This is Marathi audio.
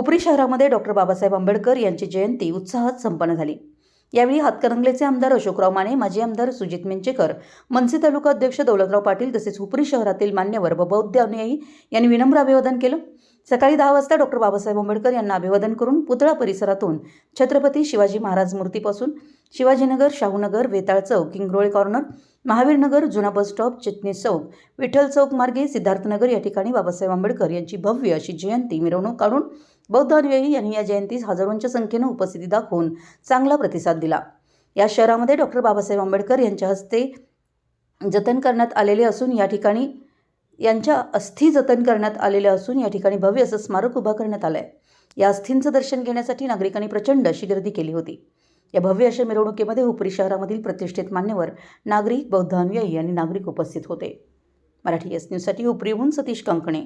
हुपरी शहरामध्ये डॉक्टर बाबासाहेब आंबेडकर यांची जयंती उत्साहात संपन्न झाली. यावेळी हातकणंगलेचे आमदार अशोकराव माने माजी आमदार सुजित मिंचेकर मनसे तालुका अध्यक्ष दौलतराव पाटील तसेच हुपरी शहरातील मान्यवर व बौद्ध अनुयायी यांनी विनम्र अभिवादन केलं. सकाळी दहा वाजता डॉक्टर बाबासाहेब आंबेडकर यांना अभिवादन करून पुतळा परिसरातून छत्रपती शिवाजी महाराज मूर्तीपासून शिवाजीनगर शाहूनगर वेताळ चौक किंगरोळे कॉर्नर महावीरनगर जुना बस स्टॉप चिटणीस चौक विठ्ठल चौक मार्गे सिद्धार्थनगर या ठिकाणी बाबासाहेब आंबेडकर यांची भव्य अशी जयंती मिरवणूक काढून बौद्ध अनुयायी यांनी या जयंतीस हजारोंच्या संख्येनं उपस्थिती दाखवून चांगला प्रतिसाद दिला. या शहरामध्ये डॉक्टर बाबासाहेब आंबेडकर यांच्या हस्ते जतन करण्यात आलेले असून या ठिकाणी यांच्या अस्थी जतन करण्यात आलेल्या असून या ठिकाणी भव्य असं स्मारक उभा करण्यात आलं आहे या अस्थींचं दर्शन घेण्यासाठी नागरिकांनी प्रचंड अशी गर्दी केली होती. या भव्य अशा मिरवणुकीमध्ये हुपरी शहरामधील प्रतिष्ठित मान्यवर नागरिक बौद्ध अनुयायी आणि नागरिक उपस्थित होते. मराठी एस न्यूजसाठी हुपरीहून सतीश कंकणे.